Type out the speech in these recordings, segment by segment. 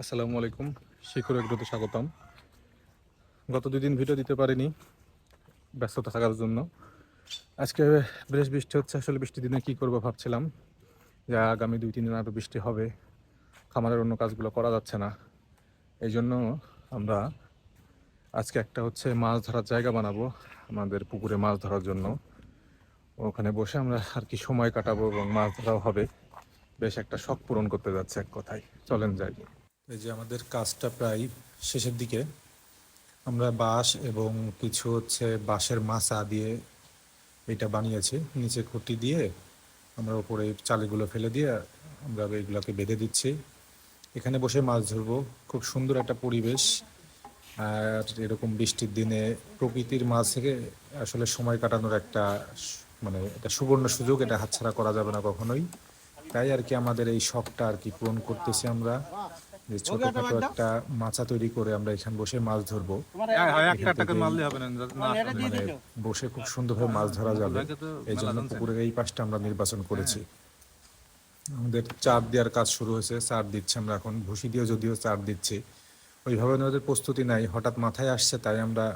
আসসালামু আলাইকুম, শিখর এগ্রোতে স্বাগতম। গত দুই দিন ভিডিও দিতে পারিনি ব্যস্ততা থাকার জন্য। আজকে বেশ বৃষ্টি হচ্ছে, আসলে বৃষ্টির দিনে কী করব ভাবছিলাম। যে আগামী দুই, তিন দিন আরও বৃষ্টি হবে, খামারের অন্য কাজগুলো করা যাচ্ছে না। এই জন্য আমরা আজকে একটা হচ্ছে মাছ ধরার জায়গা বানাবো, আমাদের পুকুরে মাছ ধরার জন্য। ওখানে বসে আমরা আর কি সময় কাটাবো এবং মাছ ধরাও হবে। বেশ একটা শখ পূরণ করতে যাচ্ছে এক কথায়। চলেন যাই। এই যে আমাদের কাজটা প্রায় শেষের দিকে। আমরা বাঁশ এবং কিছু হচ্ছে বাঁশের মাচা দিয়ে এটা বানিয়েছি। নিচে খুঁটি দিয়ে আমরা উপরে চালিগুলো ফেলে দিয়ে আমরা এগুলোকে বেঁধে দিচ্ছি। এখানে বসে মাছ ধরবো। খুব সুন্দর একটা পরিবেশ। আর এরকম বৃষ্টির দিনে প্রকৃতির মাছ থেকে আসলে সময় কাটানোর একটা মানে এটা সুবর্ণ সুযোগ এটা হাতছাড়া করা যাবে না কখনোই। তাই আর কি আমাদের এই শখটা আর কি পূরণ করতেছি আমরা। যে ছোটখাটো একটা মাচা তৈরি করে আমরা এখানে বসে মাছ ধরবো। বসে খুব সুন্দরভাবে মাছ ধরা যাবে। এই জন্য পুকুরের এই পাশটা আমরা নির্বাচন করেছি। আমাদের চার দেওয়ার কাজ শুরু হয়েছে চার দিচ্ছে আমরা এখন। ভুসি দিয়ে যদিও চার দিচ্ছি। ওইভাবে আমাদের প্রস্তুতি নাই। হঠাৎ মাথায় আসছে তাই আমরা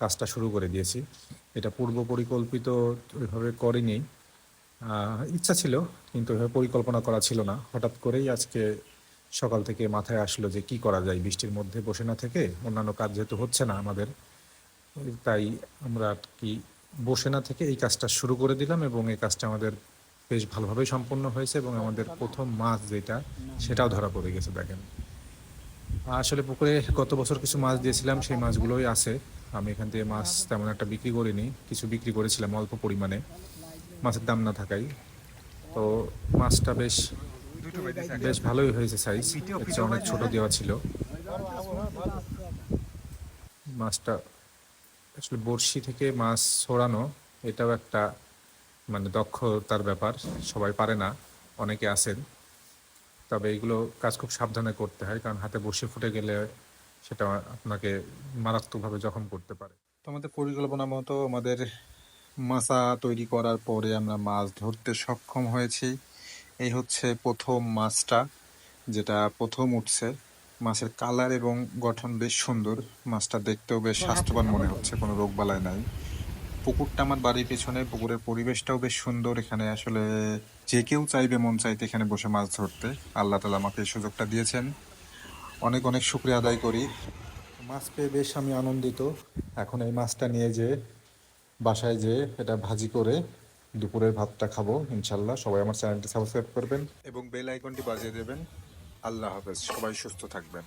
কাজটা শুরু করে দিয়েছি। এটা পূর্ব পরিকল্পিত ওইভাবে করিনি। ইচ্ছা ছিল, কিন্তু পরিকল্পনা করা ছিল না। হঠাৎ করেই আজকে সকাল থেকে মাথায় আসলো যে কি করা যায়। বৃষ্টির মধ্যে বসে না থেকে অন্যান্য কাজ যেহেতু হচ্ছে না আমাদের, তাই আমরা আর কি বসে না থেকে এই কাজটা শুরু করে দিলাম এবং এই কাজটা আমাদের বেশ ভালোভাবে সম্পন্ন হয়েছে এবং আমাদের প্রথম মাছ যেটা, সেটাও ধরা পড়ে গেছে, দেখেন। আসলে পুকুরে গত বছর কিছু মাছ দিয়েছিলাম, সেই মাছগুলোই আছে। আমি এখান থেকে মাছ তেমন একটা বিক্রি করিনি, কিছু বিক্রি করেছিলাম অল্প পরিমাণে। মাছের দাম না থাকাই তো মাছটা বেশ বেশ ভালোই হয়েছে সাইজ অনেক ছোট দেওয়া ছিল। মাছটা আসলে বড়শি থেকে মাছ ছড়ানো এটাও একটা মানে দক্ষতার ব্যাপার, সবাই পারে না, অনেকে আছেন। তবে এগুলো কাজ খুব সাবধানে করতে হয়, কারণ হাতে বসে ফুটে গেলে সেটা আপনাকে মারাত্মকভাবে জখম করতে পারে। তো আমাদের পরিকল্পনা মতো আমাদের মাছা তৈরি করার পরে আমরা মাছ ধরতে সক্ষম হয়েছি। এই হচ্ছে প্রথম মাছটা যেটা প্রথম উঠছে। মাছের কালার এবং গঠন বেশ সুন্দর। মাছটা দেখতেও বেশ স্বাস্থ্যবান মনে হচ্ছে কোনো রোগবালাই নাই। পুকুরটা আমার বাড়ির পেছনে পুকুরের পরিবেশটাও বেশ সুন্দর। এখানে আসলে যে কেউ চাইবে মন চাইতে এখানে বসে মাছ ধরতে। আল্লাহ তালা আমাকে এই সুযোগটা দিয়েছেন। অনেক অনেক শুক্রিয়া আদায় করি। মাছ পেয়ে বেশ আমি আনন্দিত। এখন এই মাছটা নিয়ে যে বাসায় যে এটা ভাজি করে দুপুরের ভাতটা খাব, ইনশাল্লাহ। সবাই আমার চ্যানেলটি সাবস্ক্রাইব করবেন। এবং বেল আইকনটি বাজিয়ে দেবেন। আল্লাহ হাফেজ। সবাই সুস্থ থাকবেন।